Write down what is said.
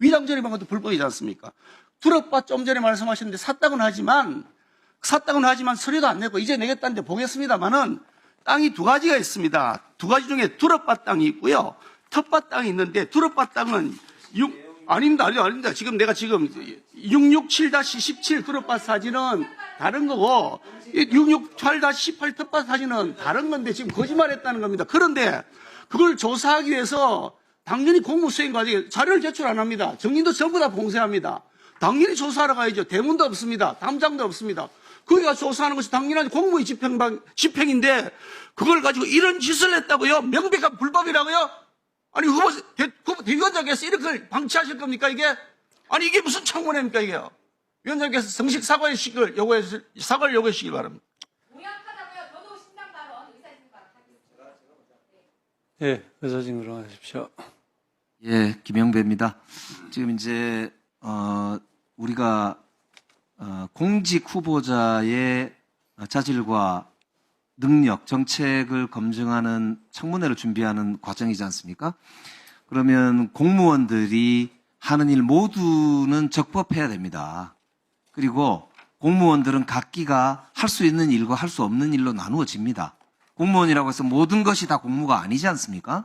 위장 조립한 것도 불법이지 않습니까? 두렵바 좀 전에 말씀하셨는데 샀다고는 하지만 샀다고는 하지만 서류도 안 내고 이제 내겠다는데 보겠습니다만은 땅이 두 가지가 있습니다. 두 가지 중에 두렵바 땅이 있고요. 텃밭 땅이 있는데 두렵바 땅은 6 아닙니다. 아니, 아닙니다. 지금 내가 지금 667-17 두렵바 사진은 다른 거고 668-18 텃밭 사진은 다른 건데 지금 거짓말했다는 겁니다. 그런데 그걸 조사하기 위해서 당연히 공무수행 과정에 자료를 제출 안 합니다. 정인도 전부 다 봉쇄합니다. 당연히 조사하러 가야죠. 대문도 없습니다. 담장도 없습니다. 거기가 조사하는 것이 당연한 공무의 집행, 집행인데 그걸 가지고 이런 짓을 했다고요? 명백한 불법이라고요? 아니 후보, 대, 후보 대 위원장께서 이렇게 방치하실 겁니까 이게? 아니 이게 무슨 청문회입니까 이게요? 위원장께서 정식 사과의 식을 요구해 사과를 요구해 주시기 바랍니다. 예, 의사진으로 하십시오. 예, 김영배입니다. 지금 이제 어, 우리가 어, 공직 후보자의 자질과 능력, 정책을 검증하는 청문회를 준비하는 과정이지 않습니까? 그러면 공무원들이 하는 일 모두는 적법해야 됩니다. 그리고 공무원들은 각기가 할 수 있는 일과 할 수 없는 일로 나누어집니다. 공무원이라고 해서 모든 것이 다 공무가 아니지 않습니까?